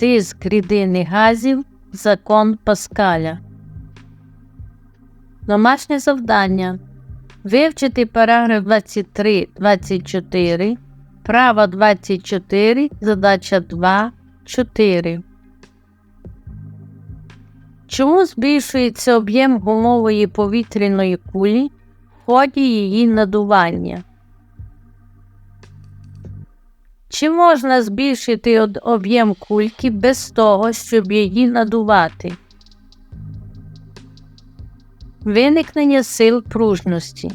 Тиск рідини газів закон Паскаля. Домашнє завдання. Вивчити параграф 23, 24, право 24, задача 2, 4. Чому збільшується об'єм гумової повітряної кулі в ході її надування? Чи можна збільшити об'єм кульки без того, щоб її надувати? Виникнення сил пружності.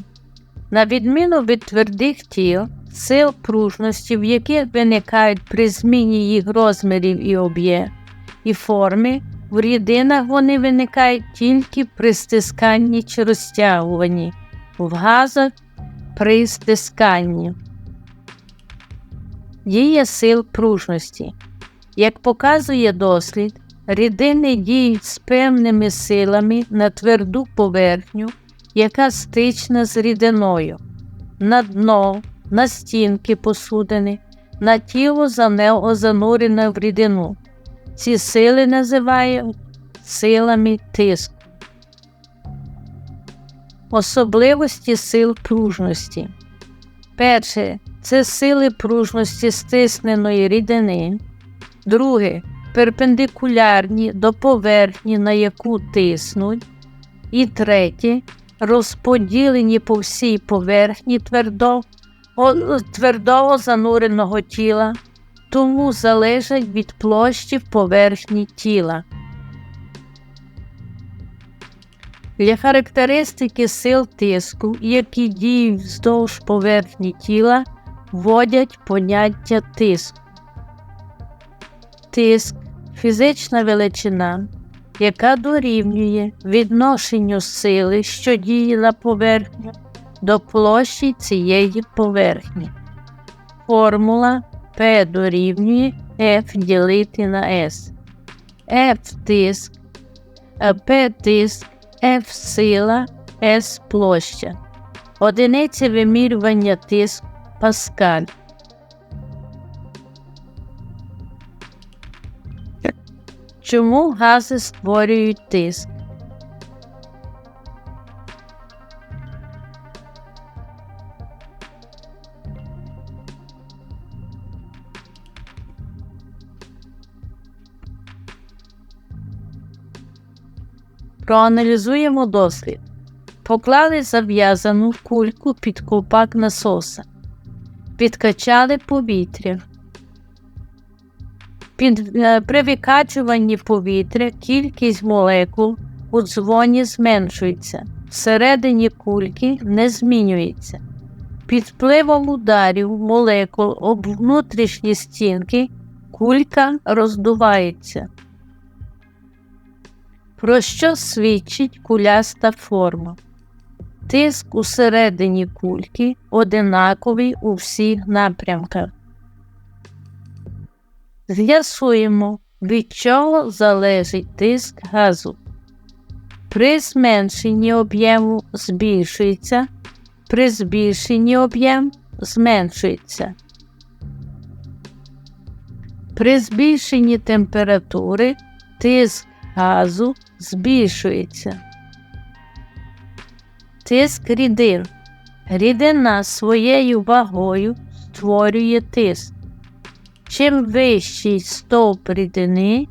На відміну від твердих тіл, сил пружності, в яких виникають при зміні їх розмірів і об'єм і форми, в рідинах вони виникають тільки при стисканні чи розтягуванні, в газах при стисканні. Дія сил пружності. Як показує дослід, рідини діють з певними силами на тверду поверхню, яка стична з рідиною, на дно, на стінки посудини, на тіло занурене в рідину. Ці сили називають силами тиску. Особливості сил пружності. Перше це сили пружності стисненої рідини. Друге перпендикулярні до поверхні, на яку тиснуть. І третє розподілені по всій поверхні твердо, твердого зануреного тіла, тому залежать від площі поверхні тіла. Для характеристики сил тиску, які діють вздовж поверхні тіла, вводять поняття тиску. Тиск фізична величина, яка дорівнює відношенню сили, що діє на поверхню, до площі цієї поверхні. Формула P дорівнює F ділити на S. F тиск, P тиск, F сила, S площа. Одиниця вимірювання тиску Паскаль. Чому гази створюють тиск? Проаналізуємо дослід. Поклали зав'язану кульку під ковпак насоса. Підкачали повітря. Під, е, при викачуванні повітря кількість молекул у дзвоні зменшується, всередині кульки не змінюється. Під впливом ударів молекул об внутрішні стінки кулька роздувається. Про що свідчить куляста форма? Тиск усередині кульки одинаковий у всіх напрямках. З'ясуємо, від чого залежить тиск газу. При зменшенні об'єму збільшується, при збільшенні об'єм зменшується. При збільшенні температури тиск газу збільшується. Тиск рідин. Рідина своєю вагою створює тиск. Чим вищий стовп рідини,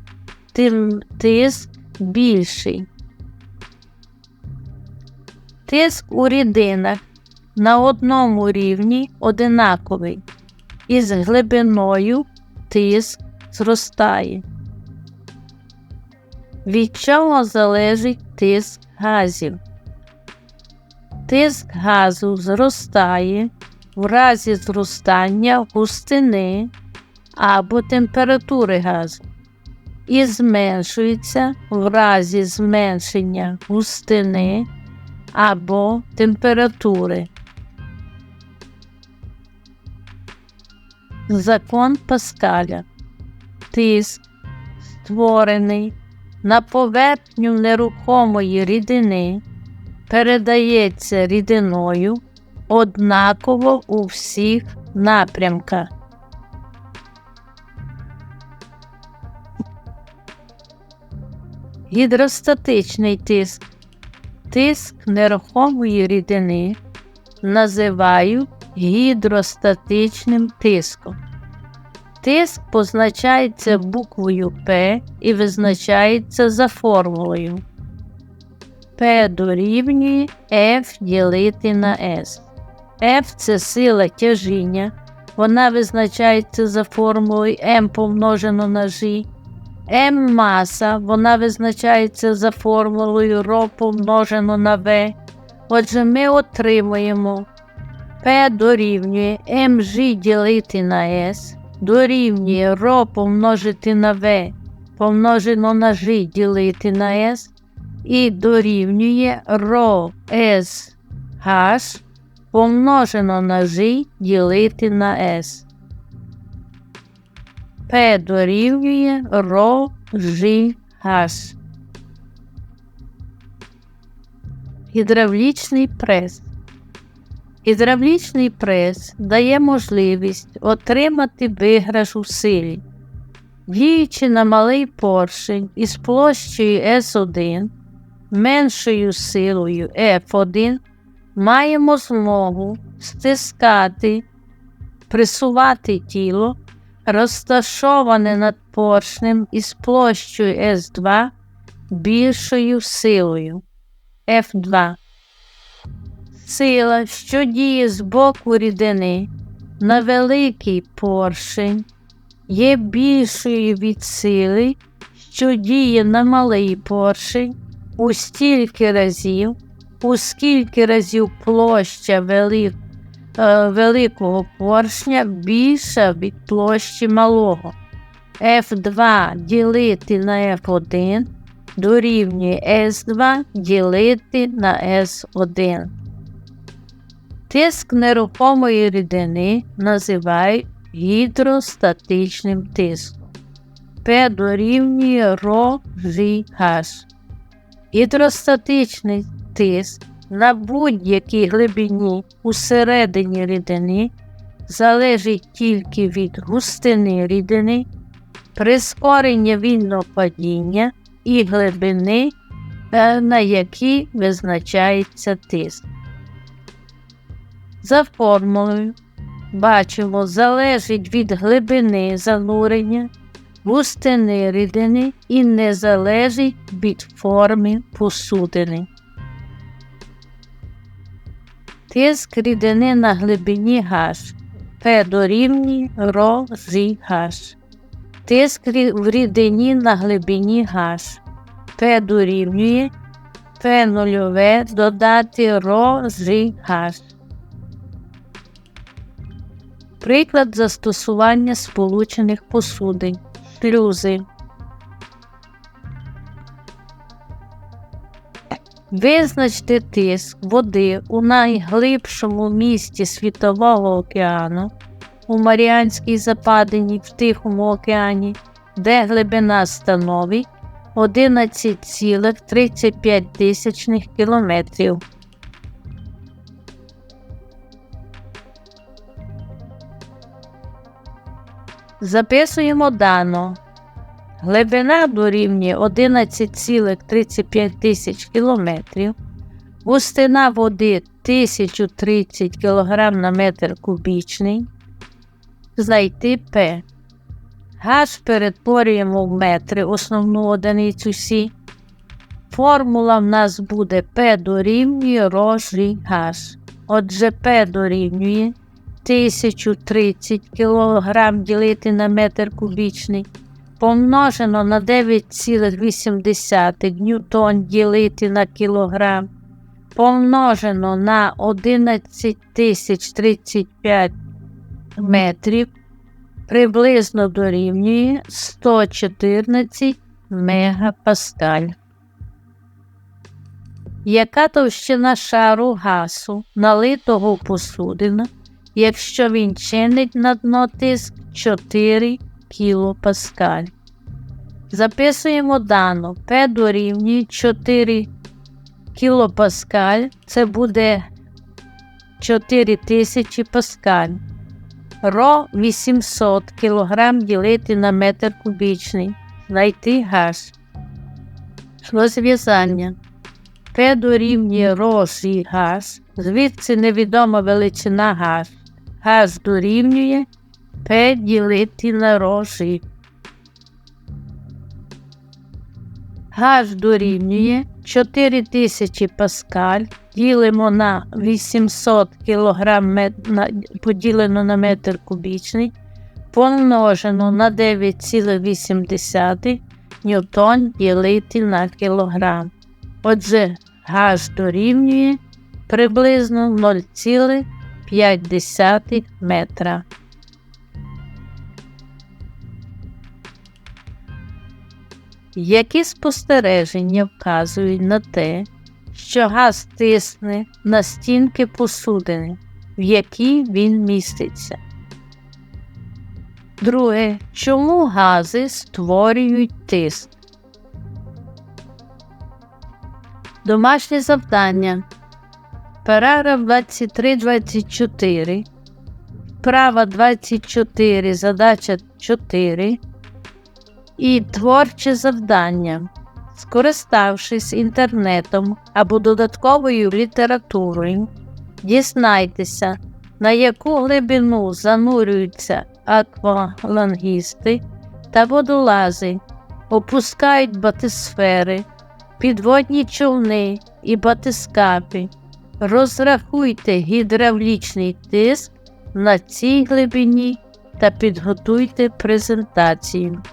тим тиск більший. Тиск у рідинах на одному рівні одинаковий, і з глибиною тиск зростає. Від чого залежить тиск газів? Тиск газу зростає в разі зростання густини або температури газу і зменшується в разі зменшення густини або температури. Закон Паскаля. Тиск, створений на поверхню нерухомої рідини, передається рідиною однаково у всіх напрямках. Гідростатичний тиск. Тиск нерухомої рідини називають гідростатичним тиском. Тиск позначається буквою П і визначається за формулою. П дорівнює F ділити на S. F це сила тяжіння. Вона визначається за формулою m помножено на G. М маса, вона визначається за формулою ρ помножено на В. Отже, ми отримуємо P дорівнює mg ділити на S, дорівнює ρ помножити на V помножено на G ділити на S і дорівнює ρ S H помножено на G ділити на S. P дорівнює ρ G H. Гідравлічний прес. Гідравлічний прес дає можливість отримати виграш у силі. Діючи на малий поршень із площею S1, меншою силою F1, маємо змогу стискати, присувати тіло, розташоване над поршнем із площею S2 більшою силою F2. Сила, що діє з боку рідини на великий поршень, є більшою від сили, що діє на малий поршень у стільки разів, у скільки разів площа велик, е, великого поршня більша від площі малого. F2 ділити на F1 дорівнює S2 ділити на S1. Тиск нерухомої рідини називають гідростатичним тиском. П дорівнює ρGH. Гідростатичний тиск на будь-якій глибині усередині рідини залежить тільки від густини рідини, прискорення вільного падіння і глибини, е, на якій визначається тиск. За формулою бачимо, залежить від глибини занурення, густини рідини і не залежить від форми посудини. Тиск рідини на глибині H П дорівнює ро H. Тиск в рідині на глибині H П дорівнює П нульове додати ро H. Приклад застосування сполучених посудин. Шлюзи. Визначте тиск води у найглибшому місті Світового океану у Маріанській Западині в Тихому океані, де глибина становить 11,35 кілометрів. Записуємо дано. Глибина дорівнює 11,35 тисяч кілометрів. Густина води 1030 кг на метр кубічний. Знайти П. Газ перетворюємо в метри основну одиницю Сі. Формула в нас буде П дорівнює рожі газ. Отже, П дорівнює 1030 кг ділити на метр кубічний, помножено на 9,8 ньютон ділити на кілограм, помножено на 11035 метрів, приблизно дорівнює 114 мегапаскаль. Яка товщина шару газу, налитого в посудину, якщо він чинить на дно тиск 4 кПа. Записуємо дано П дорівнює 4 кПа, це буде 4000 паскаль. РО 800 кг ділити на метр кубічний. Знайти газ. Розв'язання. П дорівнює рожі газ, звідси невідома величина газ. Газ дорівнює П ділити на рожі. Газ дорівнює 4000 паскаль, ділимо на 800 кг поділено на метр кубічний, помножено на 9,8 ньютон ділити на кілограм. Отже, газ дорівнює приблизно 0,5 метра. Які спостереження вказують на те, що газ тисне на стінки посудини, в якій він міститься? Друге, чому гази створюють тиск? Домашнє завдання. Параграф 23-24. Вправа 24, задача 4 і творче завдання. Скориставшись інтернетом або додатковою літературою, дізнайтеся, на яку глибину занурюються аквалангісти та водолази, опускають батисфери, підводні човни і батискапи. Розрахуйте гідравлічний тиск на цій глибині та підготуйте презентацію.